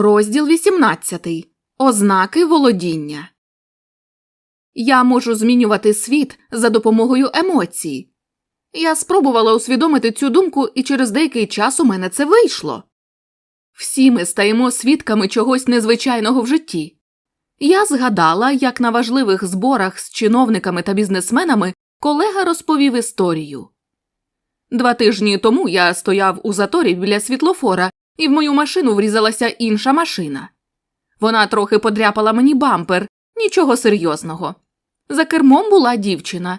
Розділ 18. Ознаки володіння. Я можу змінювати світ за допомогою емоцій. Я спробувала усвідомити цю думку, і через деякий час у мене це вийшло. Всі ми стаємо свідками чогось незвичайного в житті. Я згадала, як на важливих зборах з чиновниками та бізнесменами колега розповів історію. Два тижні тому я стояв у заторі біля світлофора, і в мою машину врізалася інша машина. Вона трохи подряпала мені бампер, нічого серйозного. За кермом була дівчина.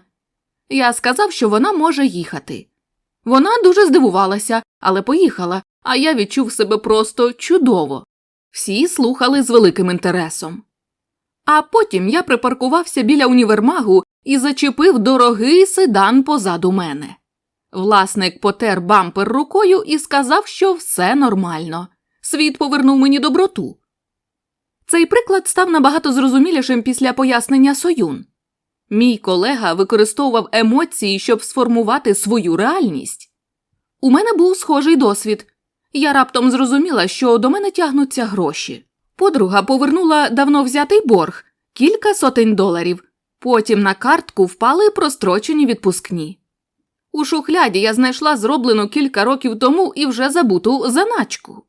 Я сказав, що вона може їхати. Вона дуже здивувалася, але поїхала, а я відчув себе просто чудово. Всі слухали з великим інтересом. А потім я припаркувався біля універмагу і зачепив дорогий седан позаду мене. Власник потер бампер рукою і сказав, що все нормально. Світ повернув мені доброту. Цей приклад став набагато зрозумілішим після пояснення Союн. Мій колега використовував емоції, щоб сформувати свою реальність. У мене був схожий досвід. Я раптом зрозуміла, що до мене тягнуться гроші. Подруга повернула давно взятий борг кілька сотень доларів. Потім на картку впали прострочені відпускні. У шухляді я знайшла зроблену кілька років тому і вже забуту заначку.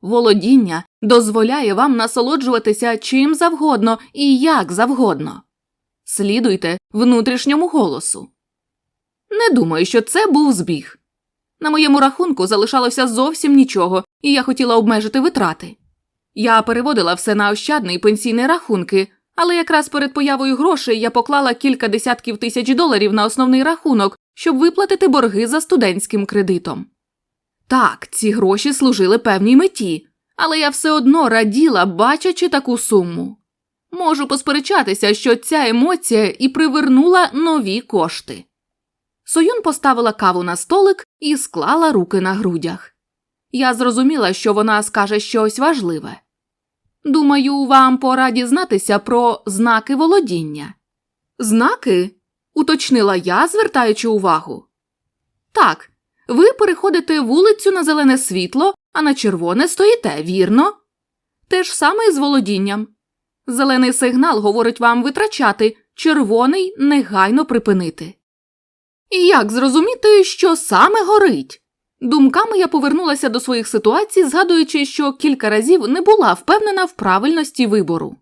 Володіння дозволяє вам насолоджуватися чим завгодно і як завгодно. Слідуйте внутрішньому голосу. Не думаю, що це був збіг. На моєму рахунку залишалося зовсім нічого, і я хотіла обмежити витрати. Я переводила все на ощадний пенсійний рахунки, але якраз перед появою грошей я поклала кілька десятків тисяч доларів на основний рахунок, щоб виплатити борги за студентським кредитом. Так, ці гроші служили певній меті, але я все одно раділа, бачачи таку суму. Можу посперечатися, що ця емоція і привернула нові кошти. Союн поставила каву на столик і склала руки на грудях. Я зрозуміла, що вона скаже щось важливе. Думаю, вам пора дізнатися про знаки володіння. Знаки? Уточнила я, звертаючи увагу. Так, ви переходите вулицю на зелене світло, а на червоне стоїте, вірно? Те ж саме і з володінням. Зелений сигнал говорить вам витрачати, червоний негайно припинити. І як зрозуміти, що саме горить? Думками я повернулася до своїх ситуацій, згадуючи, що кілька разів не була впевнена в правильності вибору.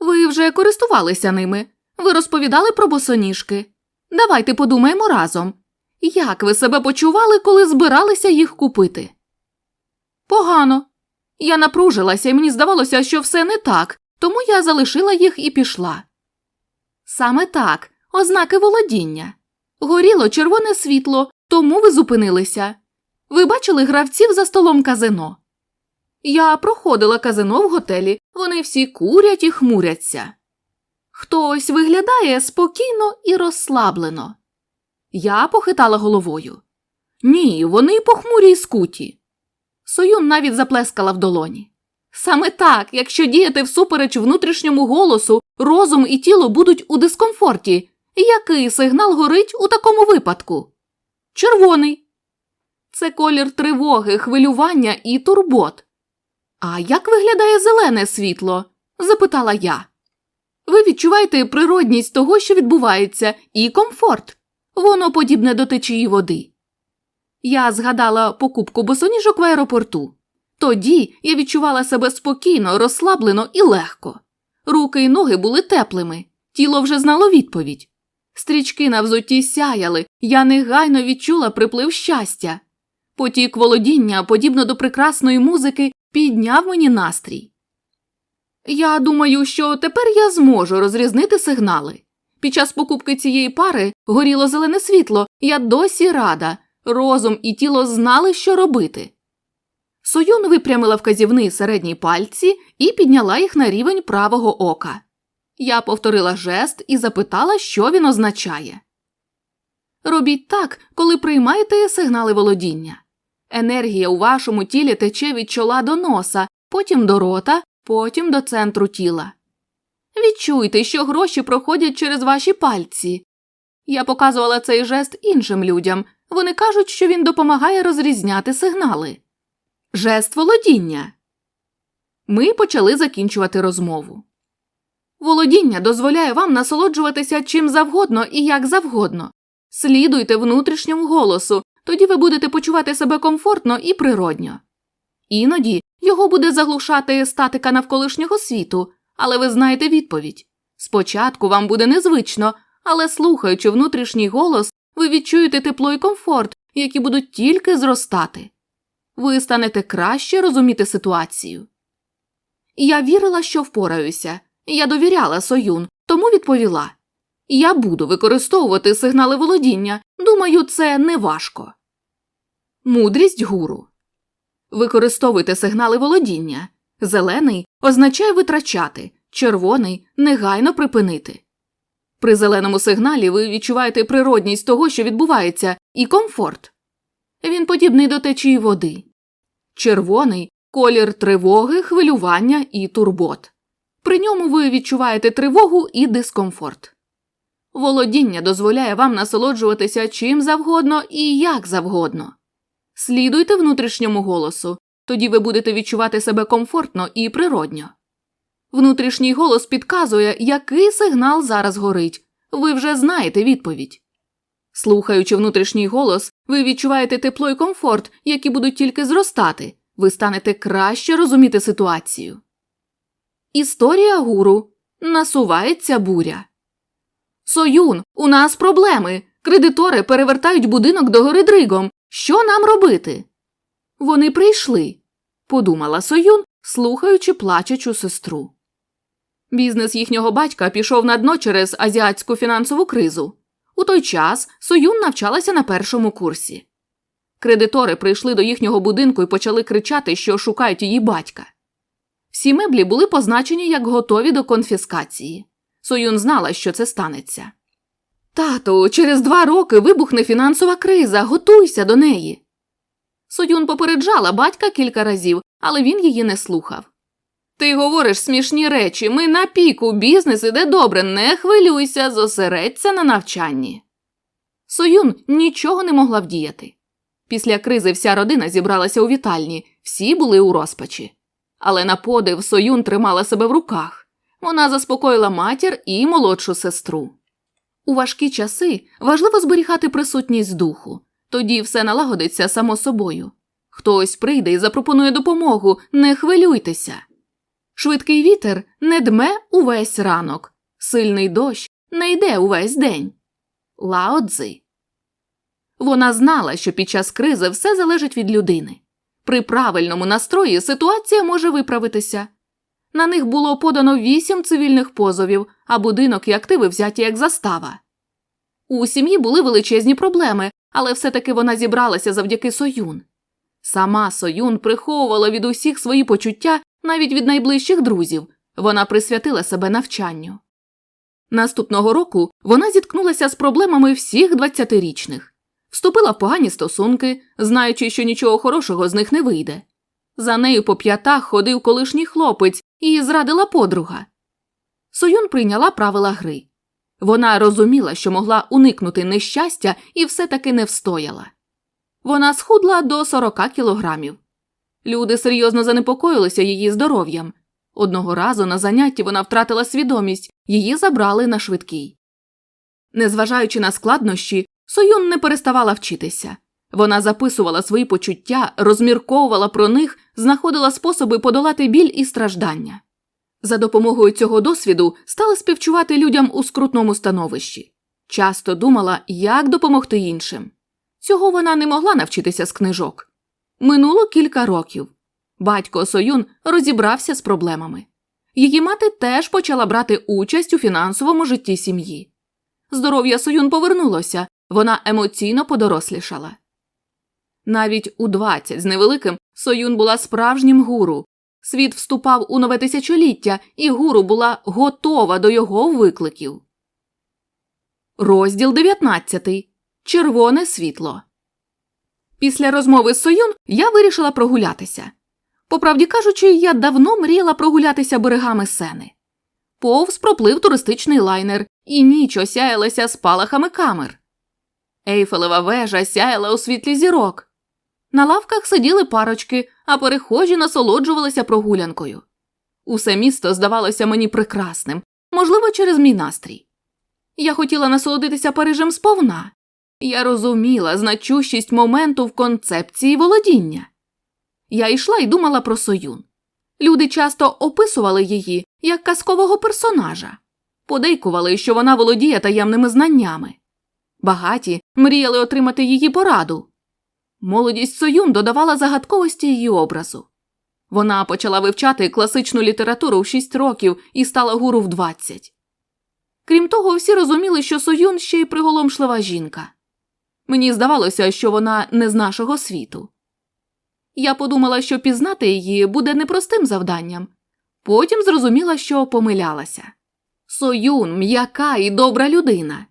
Ви вже користувалися ними, ви розповідали про босоніжки. Давайте подумаємо разом. Як ви себе почували, коли збиралися їх купити? Погано. Я напружилася, і мені здавалося, що все не так, тому я залишила їх і пішла. Саме так, ознаки володіння. Горіло червоне світло, тому ви зупинилися. Ви бачили гравців за столом казино? Я проходила казино в готелі, вони всі курять і хмуряться. Хтось виглядає спокійно і розслаблено. Я похитала головою. Ні, вони похмурі й скуті. Союн навіть заплескала в долоні. Саме так, якщо діяти всупереч внутрішньому голосу, розум і тіло будуть у дискомфорті. Який сигнал горить у такому випадку? Червоний. Це колір тривоги, хвилювання і турбот. А як виглядає зелене світло? запитала я. Ви відчуваєте природність того, що відбувається, і комфорт. Воно подібне до течії води. Я згадала покупку босоніжок в аеропорту. Тоді я відчувала себе спокійно, розслаблено і легко. Руки й ноги були теплими, тіло вже знало відповідь. Стрічки на взутті сяяли, я негайно відчула приплив щастя. Потік володіння, подібно до прекрасної музики, підняв мені настрій. Я думаю, що тепер я зможу розрізнити сигнали. Під час покупки цієї пари горіло зелене світло, я досі рада, розум і тіло знали, що робити. Союн випрямила вказівний середній пальці і підняла їх на рівень правого ока. Я повторила жест і запитала, що він означає. Робіть так, коли приймаєте сигнали володіння. Енергія у вашому тілі тече від чола до носа, потім до рота, потім до центру тіла. Відчуйте, що гроші проходять через ваші пальці. Я показувала цей жест іншим людям. Вони кажуть, що він допомагає розрізняти сигнали. Жест володіння. Ми почали закінчувати розмову. Володіння дозволяє вам насолоджуватися чим завгодно і як завгодно. Слідуйте внутрішньому голосу, тоді ви будете почувати себе комфортно і природньо. Іноді його буде заглушати статика навколишнього світу, але ви знаєте відповідь. Спочатку вам буде незвично, але слухаючи внутрішній голос, ви відчуєте тепло і комфорт, які будуть тільки зростати. Ви станете краще розуміти ситуацію. Я вірила, що впораюся. Я довіряла Союн, тому відповіла Я буду використовувати сигнали володіння. Думаю, це не важко. Мудрість гуру. Використовуйте сигнали володіння. Зелений означає витрачати, червоний негайно припинити. При зеленому сигналі ви відчуваєте природність того, що відбувається, і комфорт. Він подібний до течії води. Червоний колір тривоги, хвилювання і турбот. При ньому ви відчуваєте тривогу і дискомфорт. Володіння дозволяє вам насолоджуватися чим завгодно і як завгодно. Слідуйте внутрішньому голосу, тоді ви будете відчувати себе комфортно і природньо. Внутрішній голос підказує, який сигнал зараз горить. Ви вже знаєте відповідь. Слухаючи внутрішній голос, ви відчуваєте тепло і комфорт, які будуть тільки зростати, ви станете краще розуміти ситуацію. Історія гуру насувається буря. Союн, у нас проблеми. Кредитори перевертають будинок до гори дригом. Що нам робити? Вони прийшли, подумала Союн, слухаючи плачучу сестру. Бізнес їхнього батька пішов на дно через азіатську фінансову кризу. У той час Союн навчалася на першому курсі. Кредитори прийшли до їхнього будинку і почали кричати, що шукають її батька. Всі меблі були позначені як готові до конфіскації. Союн знала, що це станеться. Тату, через два роки вибухне фінансова криза, готуйся до неї. Союн попереджала батька кілька разів, але він її не слухав. Ти говориш смішні речі, ми на піку, бізнес іде добре, не хвилюйся, зосередься на навчанні. Союн нічого не могла вдіяти. Після кризи вся родина зібралася у вітальні, всі були у розпачі. Але на подив Союн тримала себе в руках. Вона заспокоїла матір і молодшу сестру. У важкі часи важливо зберігати присутність духу, тоді все налагодиться само собою. Хтось прийде і запропонує допомогу, не хвилюйтеся. Швидкий вітер не дме увесь ранок, сильний дощ не йде увесь день. Лао Цзи. Вона знала, що під час кризи все залежить від людини. При правильному настрої ситуація може виправитися. На них було подано вісім цивільних позовів, а будинок і активи взяті як застава. У сім'ї були величезні проблеми, але все таки вона зібралася завдяки Союн. Сама Союн приховувала від усіх свої почуття навіть від найближчих друзів, вона присвятила себе навчанню. Наступного року вона зіткнулася з проблемами всіх 20-річних. вступила в погані стосунки, знаючи, що нічого хорошого з них не вийде. За нею по п'ятах ходив колишній хлопець і зрадила подруга. Союн прийняла правила гри. Вона розуміла, що могла уникнути нещастя і все таки не встояла. Вона схудла до 40 кілограмів. Люди серйозно занепокоїлися її здоров'ям. Одного разу на занятті вона втратила свідомість, її забрали на швидкий. Незважаючи на складнощі, Союн не переставала вчитися. Вона записувала свої почуття, розмірковувала про них, знаходила способи подолати біль і страждання. За допомогою цього досвіду стала співчувати людям у скрутному становищі. Часто думала, як допомогти іншим. Цього вона не могла навчитися з книжок. Минуло кілька років. Батько Союн розібрався з проблемами. Її мати теж почала брати участь у фінансовому житті сім'ї. Здоров'я Союн повернулося, вона емоційно подорослішала. Навіть у 20 з невеликим Союн була справжнім гуру. Світ вступав у нове тисячоліття, і гуру була готова до його викликів. Розділ 19. Червоне світло. Після розмови з Союн я вирішила прогулятися. По правді кажучи, я давно мріяла прогулятися берегами сени. Повз проплив туристичний лайнер, і ніч осяялася спалахами камер. Ейфелева вежа сяяла у світлі зірок. На лавках сиділи парочки, а перехожі насолоджувалися прогулянкою. Усе місто здавалося мені прекрасним, можливо, через мій настрій. Я хотіла насолодитися Парижем сповна. Я розуміла значущість моменту в концепції володіння. Я йшла і думала про Союн. Люди часто описували її як казкового персонажа, подейкували, що вона володіє таємними знаннями. Багаті мріяли отримати її пораду. Молодість Союн додавала загадковості її образу. Вона почала вивчати класичну літературу в 6 років і стала гуру в 20. Крім того, всі розуміли, що Союн ще й приголомшлива жінка. Мені здавалося, що вона не з нашого світу. Я подумала, що пізнати її буде непростим завданням. Потім зрозуміла, що помилялася. Союн м'яка і добра людина.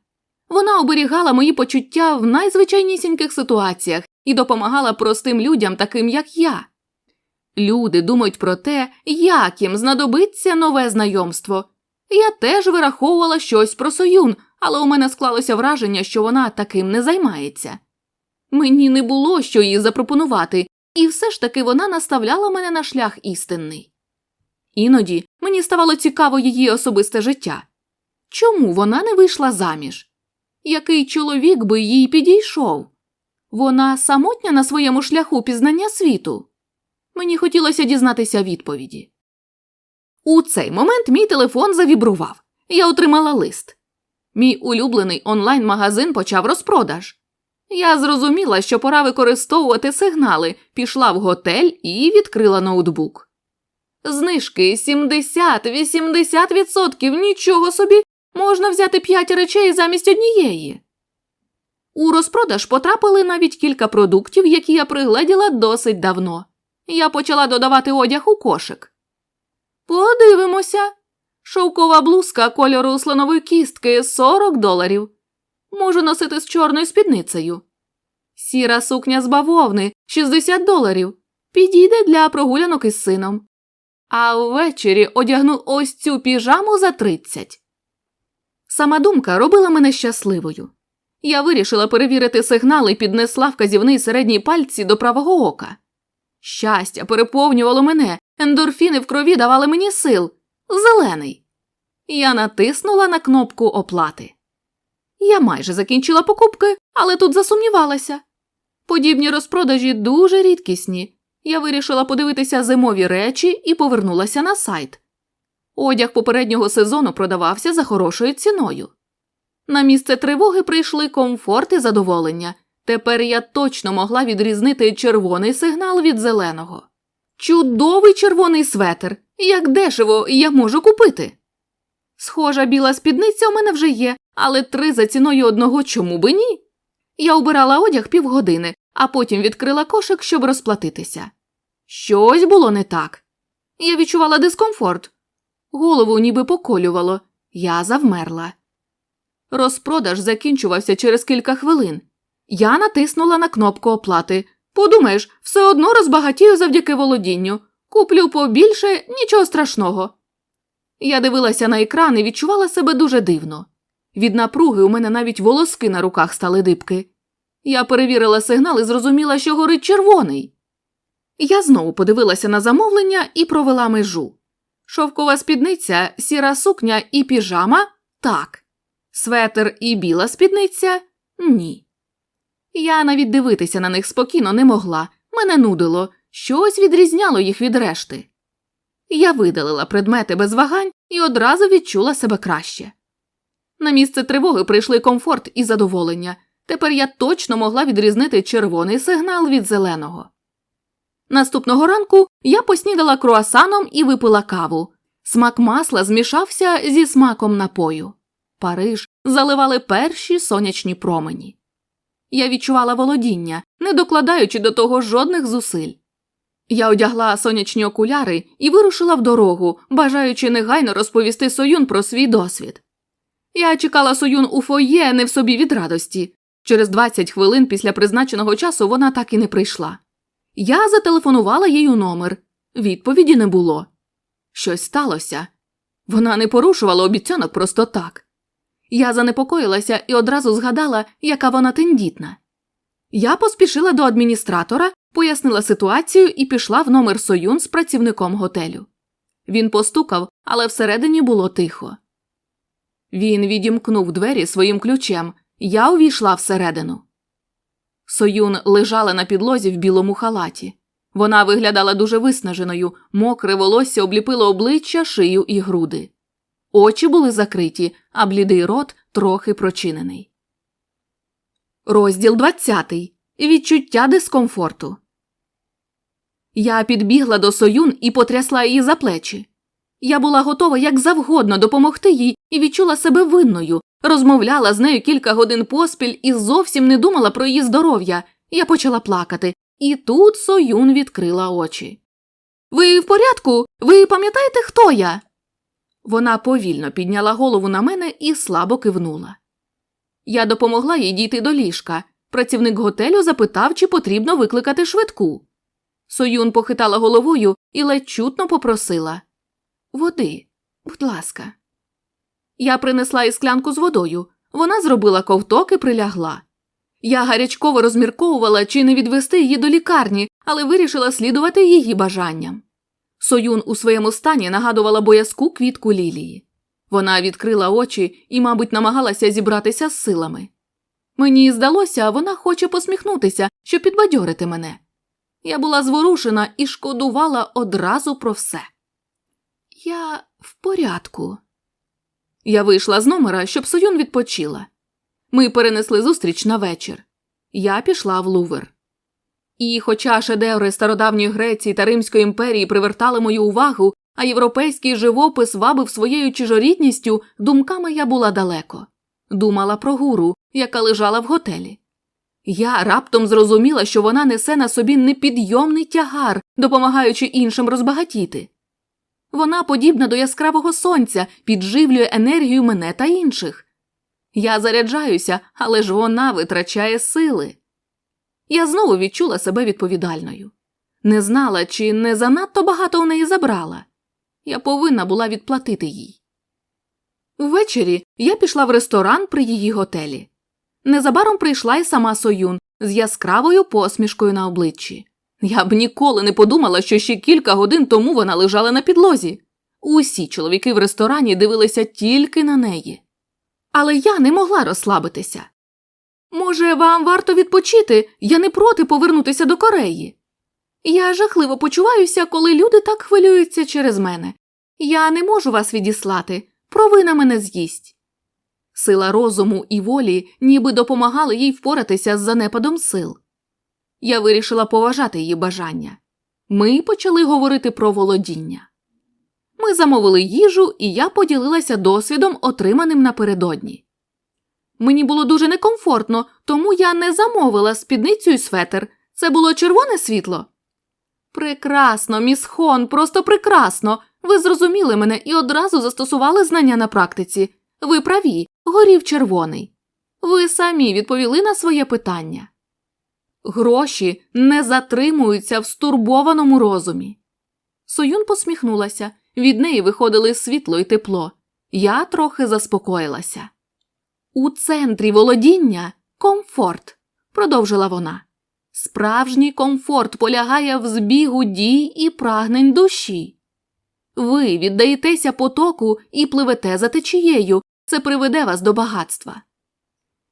Вона оберігала мої почуття в найзвичайнісіньких ситуаціях і допомагала простим людям, таким як я. Люди думають про те, як їм знадобиться нове знайомство. Я теж вираховувала щось про Союн, але у мене склалося враження, що вона таким не займається. Мені не було що їй запропонувати, і все ж таки вона наставляла мене на шлях істинний. Іноді мені ставало цікаво її особисте життя. Чому вона не вийшла заміж? Який чоловік би їй підійшов? Вона самотня на своєму шляху пізнання світу. Мені хотілося дізнатися відповіді. У цей момент мій телефон завібрував. Я отримала лист. Мій улюблений онлайн-магазин почав розпродаж. Я зрозуміла, що пора використовувати сигнали, пішла в готель і відкрила ноутбук. Знижки 70-80%, нічого собі, можна взяти 5 речей замість однієї. У розпродаж потрапили навіть кілька продуктів, які я пригледіла досить давно. Я почала додавати одяг у кошик. Подивимося. Шовкова блузка кольору слонової кістки 40 доларів. Можу носити з чорною спідницею. Сіра сукня з бавовни 60 доларів. Підійде для прогулянок із сином. А ввечері одягну ось цю піжаму за 30. Сама думка робила мене щасливою. Я вирішила перевірити сигнали і піднесла вказівний середній пальці до правого ока. Щастя переповнювало мене, ендорфіни в крові давали мені сил. Зелений. Я натиснула на кнопку оплати. Я майже закінчила покупки, але тут засумнівалася. Подібні розпродажі дуже рідкісні. Я вирішила подивитися зимові речі і повернулася на сайт. Одяг попереднього сезону продавався за хорошою ціною. На місце тривоги прийшли комфорт і задоволення. Тепер я точно могла відрізнити червоний сигнал від зеленого. Чудовий червоний светр. Як дешево я можу купити. Схожа біла спідниця у мене вже є, але три за ціною одного чому би ні? Я обирала одяг півгодини, а потім відкрила кошик, щоб розплатитися. Щось було не так. Я відчувала дискомфорт. Голову ніби поколювало. Я завмерла. Розпродаж закінчувався через кілька хвилин. Я натиснула на кнопку оплати. Подумаєш, все одно розбагатію завдяки володінню. Куплю побільше, нічого страшного. Я дивилася на екран і відчувала себе дуже дивно. Від напруги у мене навіть волоски на руках стали дибки. Я перевірила сигнал і зрозуміла, що горить червоний. Я знову подивилася на замовлення і провела межу. Шовкова спідниця, сіра сукня і піжама так. Светер і біла спідниця ні. Я навіть дивитися на них спокійно не могла, мене нудило, щось відрізняло їх від решти. Я видалила предмети без вагань і одразу відчула себе краще. На місце тривоги прийшли комфорт і задоволення. Тепер я точно могла відрізнити червоний сигнал від зеленого. Наступного ранку я поснідала круасаном і випила каву. Смак масла змішався зі смаком напою. Париж заливали перші сонячні промені. Я відчувала володіння, не докладаючи до того жодних зусиль. Я одягла сонячні окуляри і вирушила в дорогу, бажаючи негайно розповісти Союн про свій досвід. Я чекала Союн у фоє не в собі від радості. Через 20 хвилин після призначеного часу вона так і не прийшла. Я зателефонувала їй у номер. Відповіді не було. Щось сталося. Вона не порушувала обіцянок просто так. Я занепокоїлася і одразу згадала, яка вона тендітна. Я поспішила до адміністратора, пояснила ситуацію і пішла в номер Союн з працівником готелю. Він постукав, але всередині було тихо. Він відімкнув двері своїм ключем, я увійшла всередину. Союн лежала на підлозі в білому халаті. Вона виглядала дуже виснаженою, мокре волосся обліпило обличчя, шию і груди. Очі були закриті, а блідий рот трохи прочинений. Розділ 20. Відчуття дискомфорту. Я підбігла до Союн і потрясла її за плечі. Я була готова як завгодно допомогти їй і відчула себе винною, розмовляла з нею кілька годин поспіль і зовсім не думала про її здоров'я. Я почала плакати, і тут Союн відкрила очі. Ви в порядку? Ви пам'ятаєте, хто я? Вона повільно підняла голову на мене і слабо кивнула. Я допомогла їй дійти до ліжка. Працівник готелю запитав, чи потрібно викликати швидку. Союн похитала головою і ледь чутно попросила Води, будь ласка. Я принесла їй склянку з водою. Вона зробила ковток і прилягла. Я гарячково розмірковувала, чи не відвести її до лікарні, але вирішила слідувати її бажанням. Союн у своєму стані нагадувала боязку квітку лілії. Вона відкрила очі і, мабуть, намагалася зібратися з силами. Мені здалося, вона хоче посміхнутися, щоб підбадьорити мене. Я була зворушена і шкодувала одразу про все. Я в порядку. Я вийшла з номера, щоб Союн відпочила. Ми перенесли зустріч на вечір. Я пішла в Лувр. І, хоча шедеври стародавньої Греції та Римської імперії привертали мою увагу, а європейський живопис вабив своєю чижорідністю, думками я була далеко. Думала про гуру, яка лежала в готелі. Я раптом зрозуміла, що вона несе на собі непідйомний тягар, допомагаючи іншим розбагатіти. Вона подібна до яскравого сонця, підживлює енергію мене та інших. Я заряджаюся, але ж вона витрачає сили. Я знову відчула себе відповідальною. Не знала, чи не занадто багато у неї забрала. Я повинна була відплатити їй. Ввечері я пішла в ресторан при її готелі. Незабаром прийшла й сама Союн з яскравою посмішкою на обличчі. Я б ніколи не подумала, що ще кілька годин тому вона лежала на підлозі. Усі чоловіки в ресторані дивилися тільки на неї. Але я не могла розслабитися. Може, вам варто відпочити, я не проти повернутися до Кореї. Я жахливо почуваюся, коли люди так хвилюються через мене. Я не можу вас відіслати, провина мене з'їсть. Сила розуму і волі ніби допомагали їй впоратися з занепадом сил. Я вирішила поважати її бажання. Ми почали говорити про володіння. Ми замовили їжу, і я поділилася досвідом, отриманим напередодні. Мені було дуже некомфортно, тому я не замовила спідницю і светер. Це було червоне світло. Прекрасно, міс Хон, просто прекрасно. Ви зрозуміли мене і одразу застосували знання на практиці. Ви праві, горів червоний. Ви самі відповіли на своє питання. Гроші не затримуються в стурбованому розумі. Союн посміхнулася, від неї виходили світло і тепло. Я трохи заспокоїлася. У центрі володіння комфорт, продовжила вона. Справжній комфорт полягає в збігу дій і прагнень душі. Ви віддаєтеся потоку і пливете за течією, це приведе вас до багатства.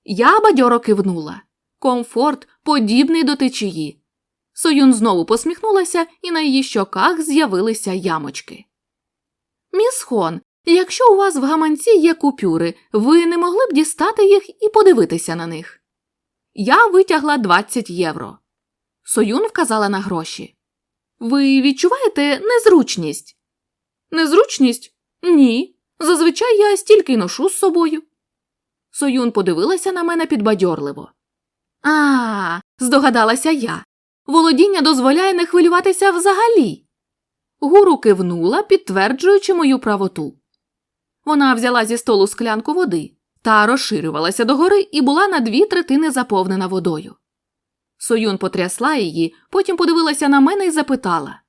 Я бадьоро кивнула. Комфорт подібний до течії. Союн знову посміхнулася, і на її щоках з'явилися ямочки. Міс Хон, якщо у вас в гаманці є купюри, ви не могли б дістати їх і подивитися на них. Я витягла 20 євро. Союн вказала на гроші. Ви відчуваєте незручність? Незручність? Ні. Зазвичай я стільки й ношу з собою. Союн подивилася на мене підбадьорливо. А, здогадалася я. Володіння дозволяє не хвилюватися взагалі. Гуру кивнула, підтверджуючи мою правоту. Вона взяла зі столу склянку води та розширювалася догори і була на дві третини заповнена водою. Союн потрясла її, потім подивилася на мене і запитала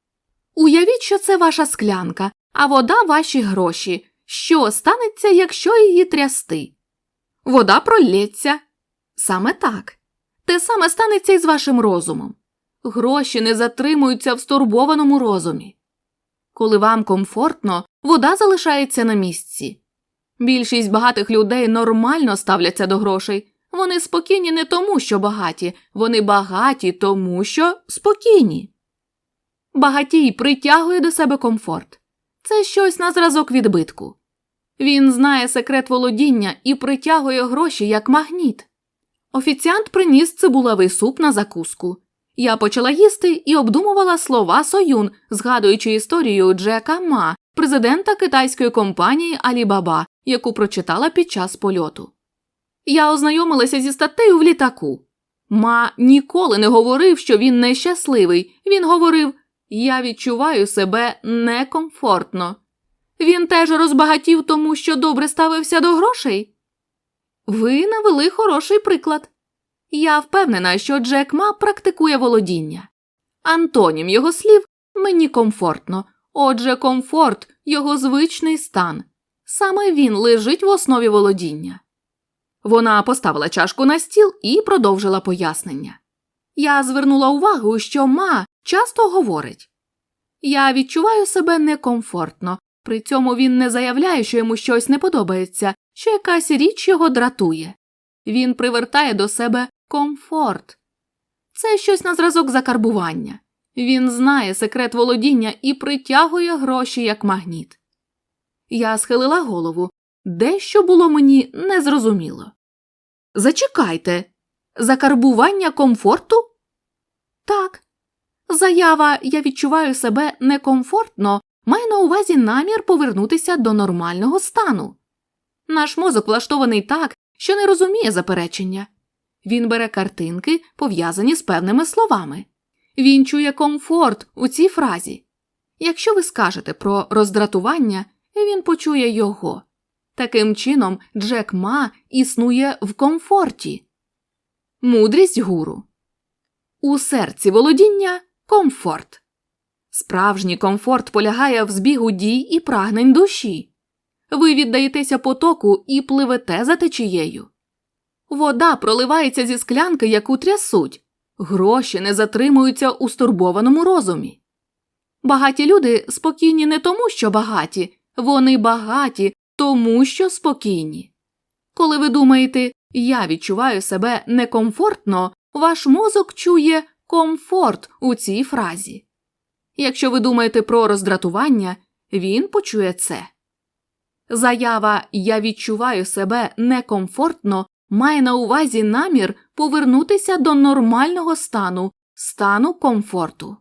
Уявіть, що це ваша склянка, а вода ваші гроші. Що станеться, якщо її трясти? Вода пролється. Саме так. Те саме станеться і з вашим розумом. Гроші не затримуються в стурбованому розумі. Коли вам комфортно, вода залишається на місці. Більшість багатих людей нормально ставляться до грошей. Вони спокійні не тому, що багаті, вони багаті тому, що спокійні. Багатій притягує до себе комфорт. Це щось на зразок відбитку. Він знає секрет володіння і притягує гроші як магніт. Офіціант приніс цибулевий суп на закуску. Я почала їсти і обдумувала слова Союн, згадуючи історію Джека Ма, президента китайської компанії Alibaba, яку прочитала під час польоту. Я ознайомилася зі статтею в літаку. Ма ніколи не говорив, що він нещасливий. Він говорив: Я відчуваю себе некомфортно. Він теж розбагатів тому, що добре ставився до грошей. Ви навели хороший приклад. Я впевнена, що Джек Ма практикує володіння. Антонім його слів мені комфортно, отже, комфорт його звичний стан. Саме він лежить в основі володіння. Вона поставила чашку на стіл і продовжила пояснення. Я звернула увагу, що ма часто говорить Я відчуваю себе некомфортно, при цьому він не заявляє, що йому щось не подобається, що якась річ його дратує. Він привертає до себе комфорт. Це щось на зразок закарбування. Він знає секрет володіння і притягує гроші як магніт. Я схилила голову. Дещо було мені незрозуміло. Зачекайте, закарбування комфорту? Так. Заява Я відчуваю себе некомфортно має на увазі намір повернутися до нормального стану. Наш мозок влаштований так, що не розуміє заперечення. Він бере картинки, пов'язані з певними словами. Він чує комфорт у цій фразі. Якщо ви скажете про роздратування, він почує його. Таким чином, Джек Ма існує в комфорті. Мудрість гуру. У серці володіння комфорт. Справжній комфорт полягає в збігу дій і прагнень душі. Ви віддаєтеся потоку і пливете за течією. Вода проливається зі склянки, яку трясуть, гроші не затримуються у стурбованому розумі. Багаті люди спокійні не тому, що багаті, вони багаті тому, що спокійні. Коли ви думаєте, я відчуваю себе некомфортно, ваш мозок чує комфорт у цій фразі. Якщо ви думаєте про роздратування, він почує це. Заява Я відчуваю себе некомфортно має на увазі намір повернутися до нормального стану, стану комфорту.